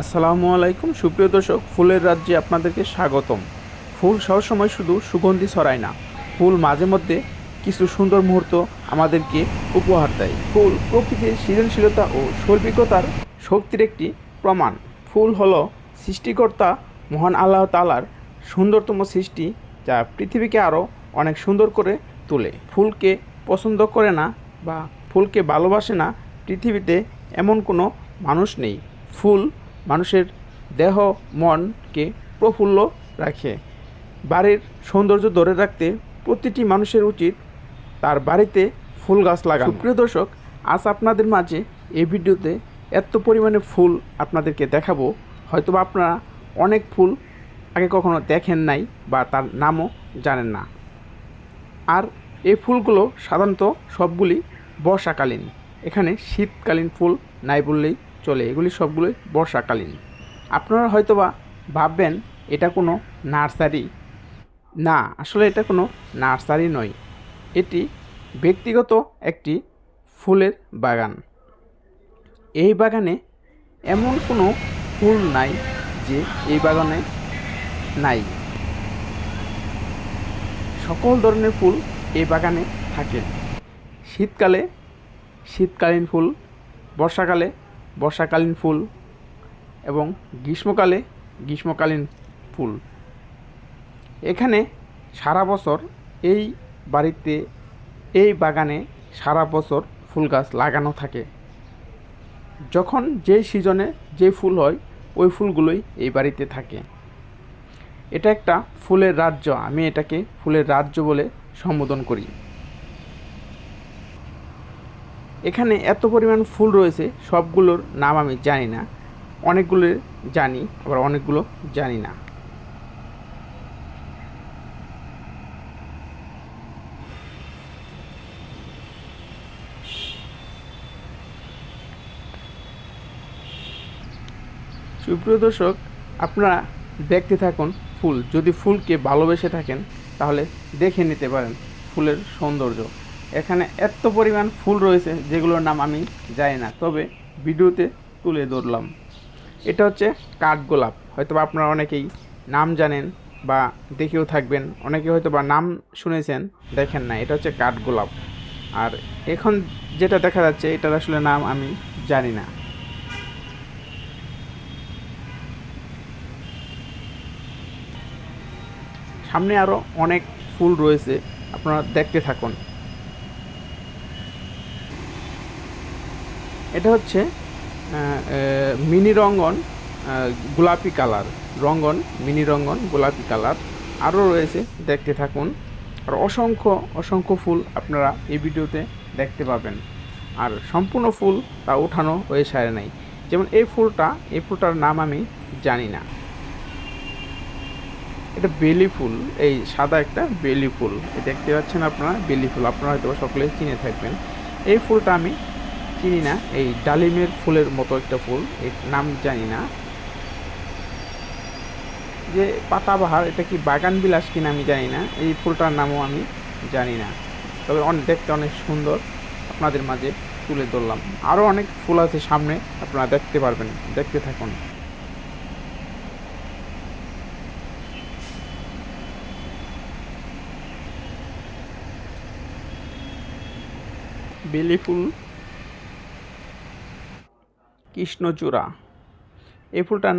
আসসালামু আলাইকুম। সুপ্রিয় দর্শক, ফুলের রাজ্যে আপনাদেরকে স্বাগতম। ফুল সবসময় শুধু সুগন্ধি ছড়ায় না, ফুল মাঝে মধ্যে কিছু সুন্দর মুহূর্ত আমাদেরকে উপহার দেয়। ফুল প্রকৃতির সৃজনশীলতা ও শৈল্পিকতার শক্তির একটি প্রমাণ। ফুল হল সৃষ্টিকর্তা, মহান আল্লাহ তালার সুন্দরতম সৃষ্টি, যা পৃথিবীকে আরও অনেক সুন্দর করে তোলে। ফুলকে পছন্দ করে না বা ফুলকে ভালোবাসে না পৃথিবীতে এমন কোনো মানুষ নেই। ফুল মানুষের দেহ মনকে প্রফুল্ল রাখে। বাড়ির সৌন্দর্য ধরে রাখতে প্রতিটি মানুষের উচিত তার বাড়িতে ফুল গাছ লাগানো। সুপ্রিয় দর্শক, আজ আপনাদের মাঝে এই ভিডিওতে এত পরিমাণে ফুল আপনাদেরকে দেখাবো। হয়তোবা আপনারা অনেক ফুল আগে কখনো দেখেন নাই বা তার নামও জানেন না। আর এই ফুলগুলো সাধারণত সবগুলি বর্ষাকালীন, এখানে শীতকালীন ফুল নাই বললেই চলে, এগুলি সবগুলোই বর্ষাকালীন। আপনারা হয়তোবা ভাববেন, এটা কোনো নার্সারি? না, আসলে এটা কোনো নার্সারি নয়। এটি ব্যক্তিগত একটি ফুলের বাগান। এই বাগানে এমন কোনো ফুল নাই যে এই বাগানে নাই। সকল ধরনের ফুল এই বাগানে থাকে। শীতকালে, শীতকালীন ফুল, বর্ষাকালে বর্ষাকালীন ফুল এবং গ্রীষ্মকালে গ্রীষ্মকালীন ফুল। এখানে সারা বছর এই বাড়িতে, এই বাগানে সারা বছর ফুল গাছ লাগানো থাকে। যখন যে সিজনে যে ফুল হয়, ওই ফুলগুলোই এই বাড়িতে থাকে। এটা একটা ফুলের রাজ্য। আমি এটাকে ফুলের রাজ্য বলে সম্বোধন করি। এখানে এত পরিমাণ ফুল রয়েছে, সবগুলোর নাম আমি জানি না। অনেকগুলো জানি, আবার অনেকগুলো জানি না। সুপ্রিয় দর্শক, আপনারা দেখতে থাকুন ফুল। যদি ফুলকে ভালোবেসে থাকেন, তাহলে দেখে নিতে পারেন ফুলের সৌন্দর্য। এখানে এত পরিমাণ ফুল রয়েছে যেগুলোর নাম আমি জানি না, তবে ভিডিওতে তুলে ধরলাম। এটা হচ্ছে কাঠগোলাপ হয়তো আপনারা অনেকেই নাম জানেন বা দেখেও থাকবেন, অনেকে হয়তো বা নাম শুনেছেন, দেখেন না, এটা হচ্ছে কাঠগোলাপ আর এখন যেটা দেখা যাচ্ছে, এটার আসলে নাম আমি জানি না। সামনে আরও অনেক ফুল রয়েছে, আপনারা দেখতে থাকুন। এটা হচ্ছে মিনি রঙ্গন গোলাপি কালার, রঙ্গন, মিনি রঙ্গন, গোলাপি কালার। আরও রয়েছে, দেখতে থাকুন। আর অসংখ্য অসংখ্য ফুল আপনারা এই ভিডিওতে দেখতে পাবেন। আর সম্পূর্ণ ফুল তা উঠানো হয়ে সারে নাই। যেমন এই ফুলটা, এই ফুলটার নাম আমি জানি না। এটা বেলি ফুল, এই সাদা একটা বেলি ফুল। দেখতে পাচ্ছেন আপনারা, বেলি ফুল। আপনারা হয়তো সকলেই চিনে থাকবেন। এই ফুলটা আমি চিনি না, এই ডালিমের ফুলের মতো একটা ফুল, এর নাম জানি না। যে পাতাবাহার, এটা কি বাগান বিলাস কিনা আমি জানি না, এই ফুলটার নামও আমি জানি না। তবে অনেক, দেখতে অনেক সুন্দর, আপনাদের মাঝে তুলে ধরলাম। আরও অনেক ফুল আছে সামনে, আপনারা দেখতে পারবেন, দেখতে থাকুন। বেলি ফুল কৃষ্ণচূড়া। এই ফুলটার নাম